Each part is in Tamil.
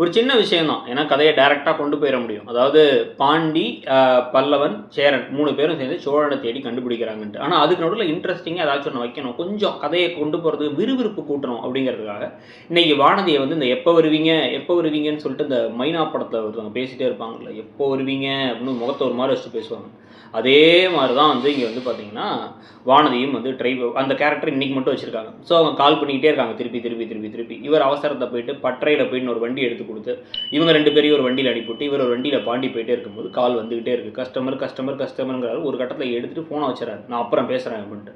ஒரு சின்ன விஷயம்தான். ஏன்னா கதையை டைரெக்டாக கொண்டு போயிட முடியும். அதாவது பாண்டி பல்லவன் சேரன் மூணு பேரும் சேர்ந்து சோழனை தேடி கண்டுபிடிக்கிறாங்கன்ட்டு. ஆனால் அதுக்கு நடுவில் இன்ட்ரெஸ்டிங்காக ஏதாச்சும் ஒன்று வைக்கணும். கொஞ்சம் கதையை கொண்டு போகிறதுக்கு விறுவிறுப்பு கூட்டணும் அப்படிங்கிறதுக்காக இன்றைக்கி வானதியை வந்து இந்த எப்போ வருவீங்க எப்போ வருவீங்கன்னு சொல்லிட்டு இந்த மைனா படத்தில் ஒருத்தவங்க பேசிகிட்டே இருப்பாங்கல்ல. எப்போ வருவீங்க அப்படின்னு முகத்தை ஒரு மாதிரி வச்சுட்டு பேசுவாங்க. அதே மாதிரி தான் வந்து இங்கே வந்து பார்த்தீங்கன்னா வானதியும் வந்து ட்ரை அந்த கேரக்டர் இன்னைக்கு மட்டும் வச்சிருக்காங்க. ஸோ அவங்க கால் பண்ணிக்கிட்டே இருக்காங்க. திருப்பி திருப்பி திருப்பி திருப்பி. இவர் அவசரத்தை போயிட்டு பட்டறையில் போயிட்டு ஒரு வண்டி எடுத்து கொடுத்து இவங்க ரெண்டு பேரையும் ஒரு வண்டியில் அனுப்பிவிட்டு இவர் ஒரு வண்டியில் பாண்டி போயிட்டே இருக்கும்போது கால் வந்துக்கிட்டே இருக்குது கஸ்டமர் கஸ்டமர் கஸ்டமருங்கிறாரு ஒரு கட்டத்தில் எடுத்துட்டு ஃபோனை வச்சுறாரு. நான் அப்புறம் பேசுகிறேன் அப்படின்ட்டு.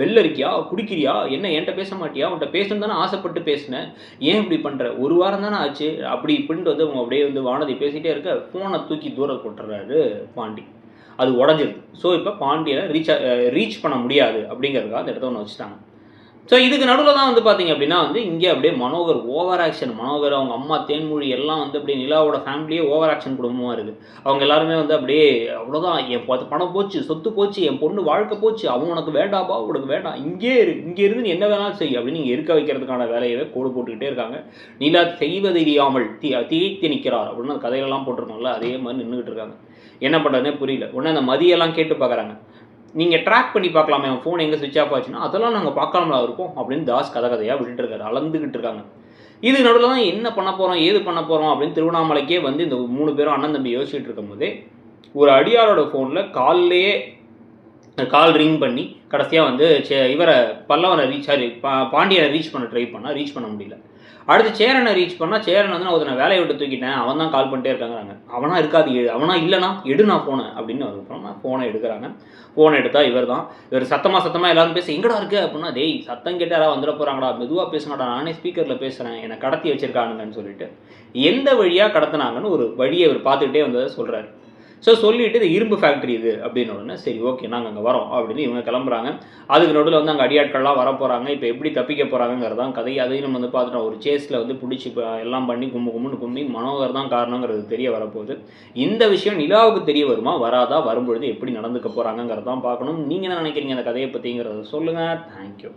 வெளில இருக்கியா குடிக்கிறியா? என்ன என்கிட்ட பேச மாட்டியா? உன்கிட்ட பேசணும் தானே ஆசைப்பட்டு பேசினேன். ஏன் இப்படி பண்ணுற ஒரு வாரம் தானே ஆச்சு. அப்படி இப்படின்ட்டு வந்து அவங்க அப்படியே வந்து வானதி பேசிகிட்டே இருக்க ஃபோனை தூக்கி தூரம் போட்டுறாரு பாண்டி. அது உடஞ்சிருது. ஸோ இப்போ பாண்டியனை ரீச் ரீச் பண்ண முடியாது அப்படிங்கிறதுக்காக அந்த இடத்த ஒன்று வச்சுட்டாங்க. ஸோ இதுக்கு நடுவில் தான் வந்து பார்த்தீங்க அப்படின்னா வந்து இங்கே அப்படியே மனோகர் ஓவர் ஆக்ஷன் மனோகர் அவங்க அம்மா தேன்மொழி எல்லாம் வந்து அப்படியே நிலாவோட ஃபேமிலியே ஓவர் ஆக்ஷன் குடும்பமாக இருக்குது அவங்க எல்லாருமே வந்து அப்படியே அவ்வளோதான் என் பத்து பணம் போச்சு சொத்து போச்சு என் பொண்ணு வாழ்க்கை போச்சு அவன் உனக்கு வேண்டாப்பா உனக்கு வேண்டாம் இங்கே இரு இங்கே இருந்து நீ என்ன வேணாலும் செய்யும் அப்படின்னு நீங்கள் இருக்க வைக்கிறதுக்கான வேலையவே கோடு போட்டுக்கிட்டே இருக்காங்க. நிலா செய்வதறியாமல் தீ தீய்த்து நிற்கிறார் அப்படின்னு கதையிலலாம் கதையெல்லாம் போட்டிருக்கோம்ல அதே மாதிரி நின்றுக்கிட்டு இருக்காங்க. என்ன பண்ணுறதுனே புரியல. உடனே அந்த மதியெல்லாம் கேட்டு பார்க்குறாங்க நீங்கள் ட்ராக் பண்ணி பார்க்கலாமே அவன் ஃபோன் எங்கே சுவிச் ஆஃப் ஆச்சுன்னா அதெல்லாம் நாங்கள் பார்க்காமலா இருப்போம் அப்படின்னு தாஸ் கதை கதையாக விட்டுட்டு இருக்காரு அளந்துக்கிட்டு இருக்காங்க. இது நடுவில் தான் என்ன பண்ண போகிறோம் ஏது பண்ண போகிறோம் அப்படின்னு திருவண்ணாமலைக்கே வந்து இந்த மூணு பேரும் அண்ணன் தம்பி யோசிச்சுட்டு இருக்கும்போதே ஒரு அடியாரோட ஃபோனில் கால்லையே கால் ரிங் பண்ணி கடைசியாக வந்து சே- இவரை பல்லவனை ரீச் சாரி பா பாண்டியனை ரீச் பண்ண ட்ரை பண்ணால் ரீச் பண்ண முடியல. அடுத்து சேரனை ரீச் பண்ணால் சேரன் வந்து நான் ஒருத்தனை வேலையை விட்டு தூக்கிட்டேன் அவன் தான் கால் பண்ணிட்டே இருக்காங்கிறாங்க. அவனா இருக்காது எடு அவனா இல்லைனா எடு நான் ஃபோனை அப்படின்னு அதுக்கப்புறம் ஃபோனை எடுக்கிறாங்க. ஃபோனை எடுத்தா இவர் தான். இவர் சத்தமாக சத்தமாக எல்லாரும் பேச எங்கடா இருக்கு? அப்படின்னா டேய் சத்தம் கேட்டு யாராவது வந்துட போகிறாங்கடா மெதுவாக பேசுங்கடா நானே ஸ்பீக்கரில் பேசுகிறேன் என்னை கடத்தி வச்சிருக்கானுங்கன்னு சொல்லிட்டு எந்த வழியாக கடத்தினாங்கன்னு ஒரு வழியை இவர் பார்த்துக்கிட்டே வந்ததை சொல்கிறாரு ஸோ சொல்லிட்டு இது இரும்பு ஃபேக்ட்ரி இது அப்படின்னு உடனே சரி ஓகே நாங்கள் அங்கே வரோம் அப்படின்னு இவங்க கிளம்புறாங்க. அதுக்கு நடுவில் வந்து அங்கே அடியாட்கள்லாம் வர போகிறாங்க இப்போ எப்படி தப்பிக்க போகிறாங்கிறது தான் கதை. அதையும் நம்ம வந்து பார்த்துட்டோம். ஒரு சேஸில் வந்து பிடிச்சி எல்லாம் பண்ணி கும்பு கும்புன்னு கும்பி மனோகர் தான் காரணங்கிறது தெரிய வரப்போகுது. இந்த விஷயம் நிலாவுக்கு தெரிய வருமா? வராதா? வரும்பொழுது எப்படி நடந்துக்க போகிறாங்கிறதான் பார்க்கணும். நீங்கள் என்ன நினைக்கிறீங்க அந்த கதையை பற்றிங்கிறத சொல்லுங்கள் தேங்க்யூ